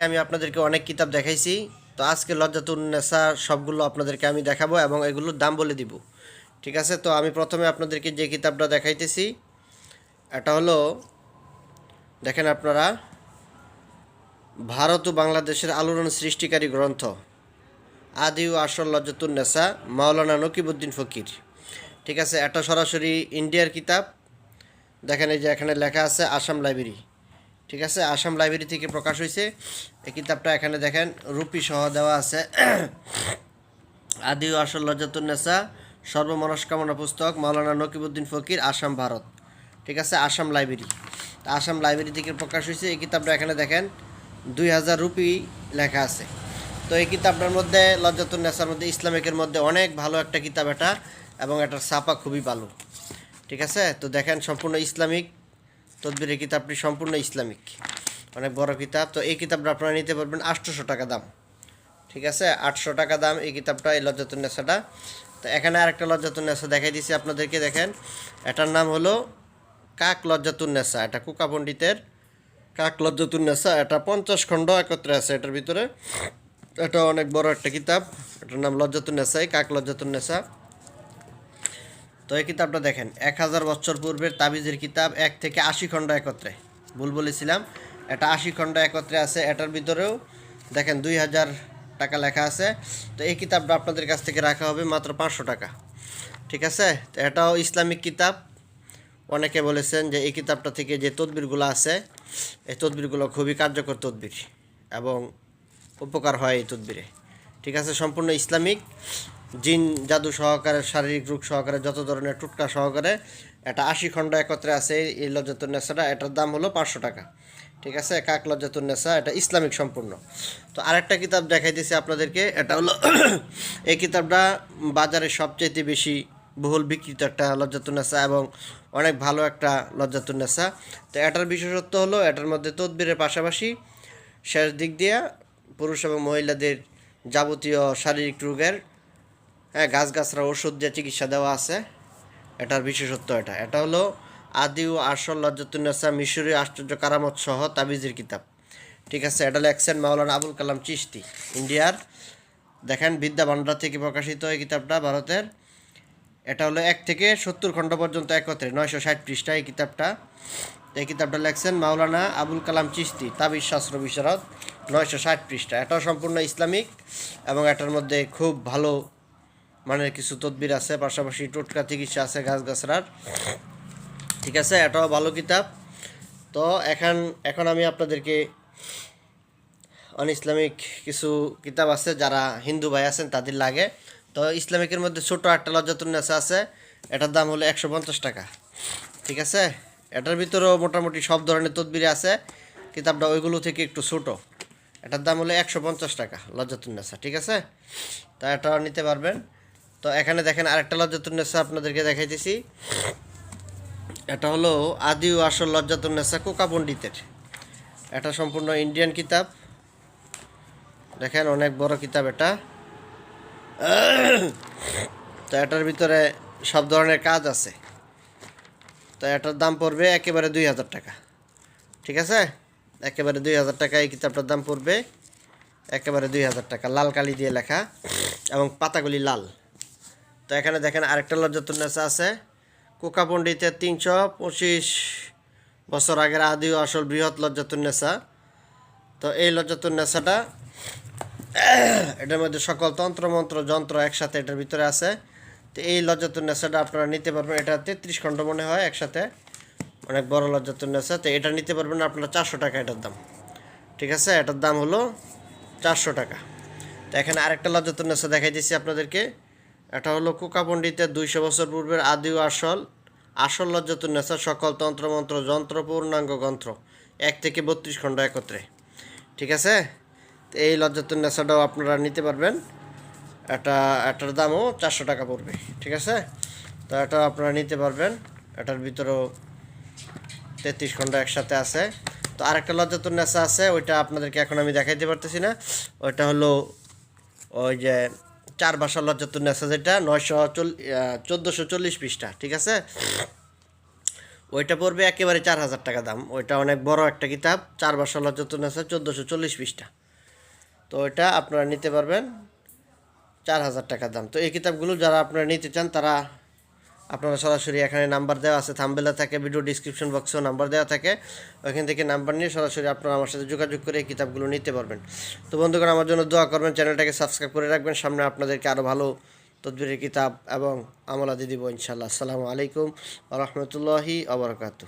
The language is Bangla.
আমি আপনাদেরকে অনেক কিতাব দেখাইছি। তো আজকে লজ্জাতুন লজ্জাতুন্নেসা সবগুলো আপনাদেরকে আমি দেখাবো এবং এগুলোর দাম বলে দিব। ঠিক আছে? তো আমি প্রথমে আপনাদেরকে যে কিতাবটা দেখাইতেছি, এটা হলো, দেখেন আপনারা, ভারত ও বাংলাদেশের আলোড়ন সৃষ্টিকারী গ্রন্থ। আদি ও আসল লজ্জাতুন্নেসা মাওলানা নকিবুদ্দিন ফকির। ঠিক আছে? এটা সরাসরি ইন্ডিয়ার কিতাব। দেখেন এই যে এখানে লেখা আছে, আসাম লাইব্রেরি। ঠিক আছে? আসাম লাইব্রেরি থেকে প্রকাশ হয়েছে এই কিতাবটা এখানে দেখেন, রুপি সহ দেওয়া আছে। আদি আসল লজ্জাতুন্নেসা সর্বমনস্কামনা পুস্তক, মাওলানা নকিবুদ্দিন ফকির, আসাম, ভারত। ঠিক আছে? আসাম লাইব্রেরি আসাম লাইব্রেরি থেকে প্রকাশ হয়েছে এই কিতাবটা এখানে দেখেন, দুই হাজার রুপি লেখা আছে। তো এই কিতাবটার মধ্যে লজ্জাতুন্নেসার মধ্যে, ইসলামিকের মধ্যে অনেক ভালো একটা কিতাব এটা, এবং এটার ছাপা খুবই ভালো। ঠিক আছে? তো দেখেন, সম্পূর্ণ ইসলামিক। তদবিরের কিতাবটি সম্পূর্ণ ইসলামিক, অনেক বড় কিতাব। তো এই কিতাবটা আপনারা নিতে পারবেন আটশোশো টাকা দাম। ঠিক আছে? আটশো টাকা দাম এই কিতাবটা, এই লজ্জাতুন্নেসাটা তো এখানে আরেকটা লজ্জাতুন্নেসা দেখাই দিছি আপনাদেরকে, দেখেন। এটার নাম হলো কাক লজ্জাতুন্নেসা এটা কুকা পণ্ডিতের কাক লজ্জাতুন্নেসা এটা পঞ্চাশ খণ্ড একত্রে আছে এটার ভিতরে। এটা অনেক বড় একটা কিতাব। এটার নাম লজ্জাতুন্নেসাই কাক লজ্জাতুন্নেসা তো এই কিতাবটা দেখেন, এক হাজার বছর পূর্বের তাবিজের কিতাব, এক থেকে আশি খণ্ড একত্রে। ভুল বলেছিলাম, এটা আশি খণ্ড একত্রে আছে, এটার ভিতরেও দেখেন দুই হাজার টাকা লেখা আছে। তো এই কিতাবটা আপনাদের কাছ থেকে রাখা হবে মাত্র পাঁচশো টাকা। ঠিক আছে? তো এটাও ইসলামিক কিতাব। অনেকে বলেছেন যে এই কিতাবটা থেকে যে তদবিরগুলো আছে, এই তদবিরগুলো খুবই কার্যকর তদবির এবং উপকার হয় এই তদবিরে। ঠিক আছে? সম্পূর্ণ ইসলামিক। জিন জাদু সহকারে, শারীরিক রোগ সহকারে, যত ধরনের টুটকা সহকারে, এটা আশি খণ্ড একত্রে আছে এই লজ্জাতুন্নেসাটা এটার দাম হলো পাঁচশো টাকা। ঠিক আছে? কাক লজ্জাতুন্নেসা এটা ইসলামিক সম্পূর্ণ। তো আরেকটা কিতাব দেখাই দিয়েছি আপনাদেরকে। এটা হলো এই কিতাবটা বাজারে সবচেয়ে বেশি বহুল বিক্রিত একটা লজ্জাতুন্নেসা এবং অনেক ভালো একটা লজ্জাতুন্নেসা তো এটার বিশেষত্ব হলো, এটার মধ্যে তদবিরের পাশাপাশি শেষ দিক দিয়ে পুরুষ এবং মহিলাদের যাবতীয় শারীরিক রোগের হ্যাঁ গাছগাছরা ওষুধ দিয়ে চিকিৎসা দেওয়া আছে, এটার বিশেষত্ব এটা। এটা হলো আদি ও আসল লজ্জাতুন্নেসা মিশরীয় আশ্চর্য কারামত সহ তাবিজের কিতাব। ঠিক আছে, এটা লেখছেন মাওলানা আবুল কালাম চিশতি, ইন্ডিয়ার। দেখেন, বিদ্যা ভান্ডার থেকে প্রকাশিত এই কিতাবটা ভারতের। এটা হলো এক থেকে সত্তর খণ্ড পর্যন্ত একত্রে, নয়শো ষাট পৃষ্ঠা এই কিতাবটা। এই কিতাবটা লেখছেন মাওলানা আবুল কালাম চিশতি, তাবিজ শাস্ত্র বিশারদ, নয়শো ষাট পৃষ্ঠা। এটাও সম্পূর্ণ ইসলামিক এবং এটার মধ্যে খুব ভালো মানের কিছু তদবির আছে, পাশাপাশি টোটকা চিকিৎসা আছে গাছগাছরার ঠিক আছে, এটাও ভালো কিতাব। তো এখন এখন আমি আপনাদেরকে অন ইসলামিক কিছু কিতাব আছে, যারা হিন্দু ভাই আছেন তাদের লাগে। তো ইসলামিকের মধ্যে ছোটো একটা লজ্জাতুন্নেসা আছে, এটার দাম হলো একশো পঞ্চাশ টাকা। ঠিক আছে? এটার ভিতরেও মোটামুটি সব ধরনের তদবিরে আছে, কিতাবটা ওইগুলো থেকে একটু ছোটো। এটার দাম হলো একশো পঞ্চাশ টাকা লজ্জাতুন্নেসা ঠিক আছে? তা এটাও নিতে পারবেন। তো এখানে দেখেন আরেকটা লজ্জাতুন্নেসা আপনাদেরকে দেখাইতেছি। এটা হলো আদি ও আসল লজ্জাতুন্নেসা কোকা পণ্ডিতের। এটা সম্পূর্ণ ইন্ডিয়ান কিতাব। দেখেন অনেক বড় কিতাব এটা। তো এটার ভিতরে সব ধরনের কাজ আছে। তো এটার দাম পড়বে একেবারে দুই হাজার টাকা। ঠিক আছে? একেবারে দুই হাজার টাকা এই কিতাবটার দাম পড়বে। একেবারে দুই হাজার টাকা, লাল কালি দিয়ে লেখা এবং পাতাগুলি লাল। তো এখানে দেখেন আরেকটা লজ্জাতুন্নেসা আছে। কোকা পণ্ডিতের তিনশো পঁচিশ বছর আগের আদি ও আসল বৃহৎ লজ্জাতুন্নেসা তো এই লজ্জাতুন্নেসাটা এটার মধ্যে সকল তন্ত্রমন্ত্র যন্ত্র একসাথে এটার ভিতরে আছে। তো এই লজ্জাতুন্নেসাটা আপনারা নিতে পারবেন, এটা তেত্রিশ খণ্ড মনে হয় একসাথে। অনেক বড় লজ্জাতুন্নেসা তো এটা নিতে পারবেন আপনারা চারশো টাকা এটার দাম। ঠিক আছে? এটার দাম হলো চারশো টাকা। তো এখানে আরেকটা লজ্জাতুন্নেসা দেখাই দিচ্ছি আপনাদেরকে। এটা হলো কোকা পণ্ডিতের দুইশো বছর পূর্বের আদি আসল আসল লজ্জাতুন্নেসা সকল তন্ত্রমন্ত্র যন্ত্র, পূর্ণাঙ্গ গ্রন্থ এক থেকে বত্রিশ খণ্ড একত্রে। ঠিক আছে? তো এই লজ্জাতুন্নেসাটাও আপনারা নিতে পারবেন। এটা, এটার দামও চারশো টাকা পড়বে। ঠিক আছে? তো এটা আপনারা নিতে পারবেন। এটার ভিতরেও তেত্রিশ খণ্ড একসাথে আছে। তো আরেকটা লজ্জাতুন্নেসা আছে, ওইটা আপনাদেরকে এখন আমি দেখাইতে পারতেছি না। ওইটা হলো ওই যে চার ভাষা আছে যেটা, নয়শো চোদ্দোশো চল্লিশ পৃষ্ঠা, ঠিক আছে? ওইটা পড়বে একেবারে চার হাজার টাকা দাম। ওইটা অনেক বড় একটা কিতাব, চার বছর লজ্জাতুন নেশা চোদ্দোশো চল্লিশ পৃষ্ঠা। তো ওইটা আপনারা নিতে পারবেন, চার হাজার টাকা দাম। তো এই কিতাবগুলো যারা আপনারা নিতে চান, তারা আপনারা সরাসরি এখানে নাম্বার দেওয়া আছে থাম্বেলা থাকে ভিডিও ডিসক্রিপশন বক্সেও নাম্বার দেওয়া থাকে। ওইখান থেকে নাম্বার নিয়ে সরাসরি আপনারা আমার সাথে যোগাযোগ করে এই কিতাবগুলো নিতে পারবেন। তো বন্ধুগণ, আমার জন্য দোয়া করবেন, চ্যানেলটাকে সাবস্ক্রাইব করে রাখবেন, সামনে আপনাদেরকে আরও ভালো তদবিরের কিতাব এবং আমলা দিব ইনশাল্লাহ আসসালামু আলাইকুম রহমতুল্লাহি আবরকাত